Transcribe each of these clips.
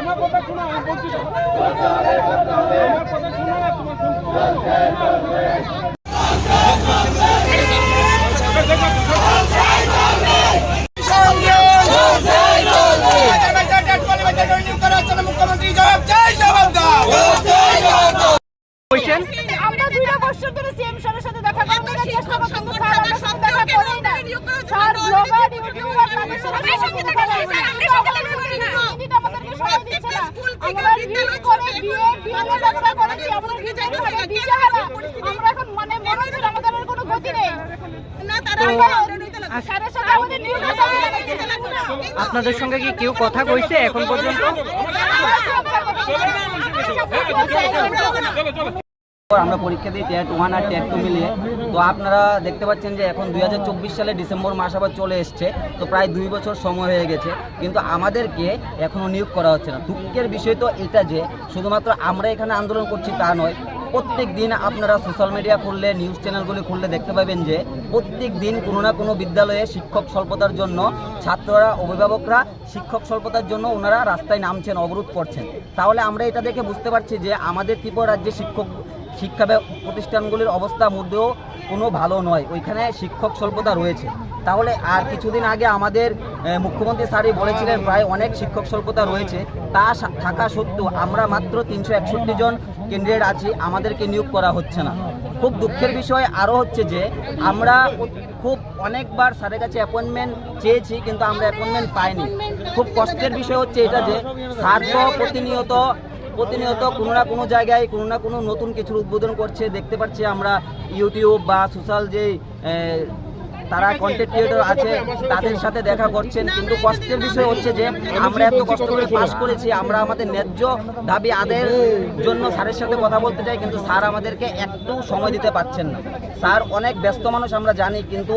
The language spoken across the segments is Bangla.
আমার কথা শোনো আমি বলছি তো। আমার কথা শোনো না তোমার শুনতে মুখ্যমন্ত্রী জবাব চাই জবাব দাও আমরা দুইটা বছর ধরে সিএম স্যারের সাথে দেখা করতে চেষ্টা করছি কিন্তু স্যার আমাদের সাথে দেখা করেই না স্যার ব্লগার ইউটিউবার তাদের সাথে দেখা করে কিন্তু আমাদের মিনিট আমাদেরকে সময় দিচ্ছে না আমরা রিল করে বিয়ে বিয়ে লেখাপড়া করেছি আমরা বিজয় করে দিশাহারা আমরা এখন মানে মনে হচ্ছে আমাদের আর কোনো গতি নেই স্যারের সাথে আমাদের নিউজ আপনাদের সঙ্গে কি কেউ কথা কইছে এখন পর্যন্ত আমরা পরীক্ষা দিই টেট ওয়ান আর টেট টু মিলিয়ে। তো আপনারা দেখতে পাচ্ছেন যে এখন দুই হাজার চব্বিশ সালে ডিসেম্বর মাস আবার চলে এসছে। তো প্রায় দুই বছর সময় হয়ে গেছে। কিন্তু আমাদেরকে এখনও নিয়োগ করা হচ্ছে না। দুঃখের বিষয় তো এটা যে, শুধুমাত্র আমরা এখানে আন্দোলন করছি তা নয় প্রত্যেক দিন আপনারা সোশ্যাল মিডিয়া খুললে নিউজ চ্যানেলগুলি খুললে দেখতে পাবেন যে প্রত্যেক দিন কোনো না কোনো বিদ্যালয়ে শিক্ষক স্বল্পতার জন্য ছাত্ররা, অভিভাবকরা শিক্ষক স্বল্পতার জন্য ওনারা রাস্তায় নামছেন, অবরোধ করছেন। তাহলে আমরা এটা দেখে বুঝতে পারছি যে, আমাদের ত্রিপুরা রাজ্যে শিক্ষক শিক্ষা প্রতিষ্ঠানগুলির অবস্থা মধ্যেও কোনো ভালো নয়। ওইখানে শিক্ষক স্বল্পতা রয়েছে। তাহলে আর কিছুদিন আগে আমাদের মুখ্যমন্ত্রী স্যারই বলেছিলেন, প্রায় অনেক শিক্ষক স্বল্পতা রয়েছে। তা থাকা সত্ত্বেও আমরা মাত্র তিনশো একষট্টি জন ক্যান্ডিডেট আছি, আমাদেরকে নিয়োগ করা হচ্ছে না। খুব দুঃখের বিষয় আরও হচ্ছে যে, আমরা খুব অনেকবার স্যারের কাছে অ্যাপয়েন্টমেন্ট চেয়েছি, কিন্তু আমরা অ্যাপয়েন্টমেন্ট পাইনি। খুব কষ্টের বিষয় হচ্ছে এটা যে, স্যার তো প্রতিনিয়ত প্রতিনিয়ত কোনো না কোনো জায়গায় কোনো না কোনো নতুন কিছুর উদ্বোধন করছে। দেখতে পাচ্ছি আমরা ইউটিউব বা সোশ্যাল যে তারা কন্টেন্ট ক্রিয়েটর আছে, তাদের সাথে দেখা করছেন। কিন্তু কষ্টের বিষয় হচ্ছে যে, আমরা এত কষ্ট করে পাশ করেছি, আমরা আমাদের ন্যায্য দাবি আদায়ের জন্য স্যারের সাথে কথা বলতে চাই, কিন্তু স্যার আমাদেরকে একটু সময় দিতে পারছেন না। স্যার অনেক ব্যস্ত মানুষ আমরা জানি, কিন্তু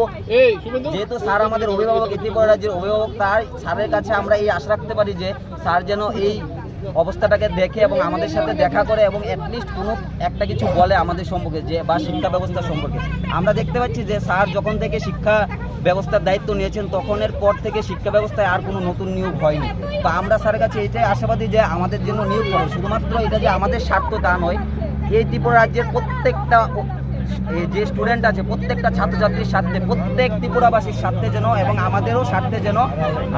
যেহেতু স্যার আমাদের অভিভাবক ত্রিপুরা রাজ্যের অভিভাবক, তাই স্যারের কাছে আমরা এই আশা রাখতে পারি যে, স্যার যেন এই অবস্থাটাকে দেখে এবং আমাদের সাথে দেখা করে এবং অ্যাটলিস্ট কোনো একটা কিছু বলে আমাদের সম্পর্কে যে, বা শিক্ষা ব্যবস্থা সম্পর্কে। আমরা দেখতে পাচ্ছি যে, স্যার যখন থেকে শিক্ষা ব্যবস্থার দায়িত্ব নিয়েছেন, তখনের পর থেকে শিক্ষা ব্যবস্থায় আর কোনো নতুন নিয়োগ হয়নি। তো আমরা স্যারের কাছে এটাই আশাবাদী যে, আমাদের জন্য নিয়োগ করে। শুধুমাত্র এটা যে আমাদের স্বার্থ তা নয়, এই ত্রিপুরা রাজ্যের প্রত্যেকটা যে স্টুডেন্ট আছে প্রত্যেকটা ছাত্রছাত্রীর স্বার্থে প্রত্যেক ত্রিপুরাবাসীর স্বার্থে যেন এবং আমাদেরও স্বার্থে যেন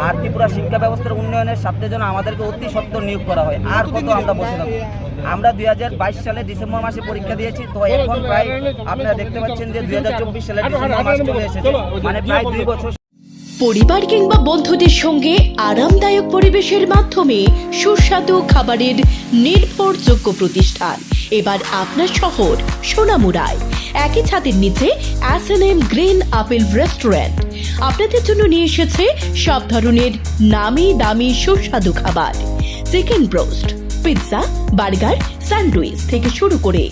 আর ত্রিপুরা শিক্ষা ব্যবস্থার উন্নয়নের স্বার্থে যেন আমাদেরকে অতি সত্ত্বর নিয়োগ করা হয়। আর কত আমরা বসে থাকব? আমরা দুই সালে ডিসেম্বর মাসে পরীক্ষা দিয়েছি তো এখন প্রায় আপনারা দেখতে পাচ্ছেন যে দু হাজার চব্বিশ সালে ডিসেম্বর মাস চলে এসেছে। মানে প্রায় দুই বছর পরিবার কিংবা বন্ধুদের সঙ্গে আরামদায়ক পরিবেশের মাধ্যমে সুস্বাদু খাবারের নির্ভরযোগ্য প্রতিষ্ঠান। এবার আপনার শহর সোনামুড়ায়। একই ছাদের নিচে S N M green apple restaurant আপনাদের জন্য নিয়ে এসেছে সব ধরনের নামি দামি সুস্বাদু খাবার। Chicken broast pizza burger sandwich থেকে শুরু করে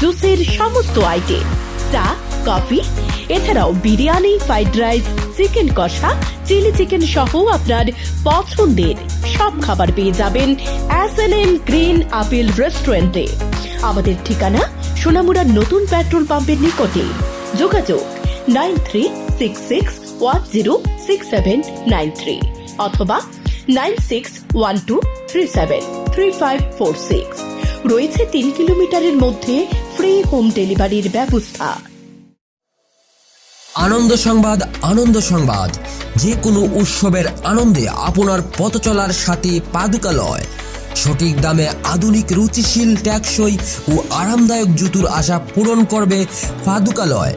জুসের সমস্ত আইটেম চা, কফি, এছাড়াও বিরিয়ানি ফ্রাইড রাইস চিকেন কষা চিলি চিকেন সহ আপনার পছন্দের সব খাবার পেয়ে যাবেন S N M green apple রেস্টুরেন্টে আমাদের ঠিকানা সোনামুড়ার নতুন পেট্রোল পাম্পের নিকটে। যোগাযোগ nine three six six one zero six seven nine three অথবা nine six one two three seven three five four six. রয়েছে তিন কিলোমিটারের মধ্যে ফ্রি হোম ডেলিভারির ব্যবস্থা। আনন্দ সংবাদ আনন্দ সংবাদ। যে কোনো উৎসবের আনন্দে আপনার পথ চলার সাথে পাদুকালয় সঠিক দামে আধুনিক রুচিশীল ট্যাক্সই ও আরামদায়ক জুতুর আশা পূরণ করবে পাদুকালয়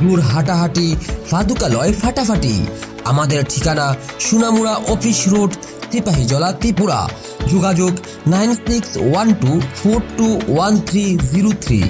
দূর হাঁটাহাঁটি, ফাদুকালয় ফাটাফাটি। আমাদের ঠিকানা সুনামুড়া অফিস রোড সিপাহীজলা ত্রিপুরা। যোগাযোগ nine six one two four two one three zero three.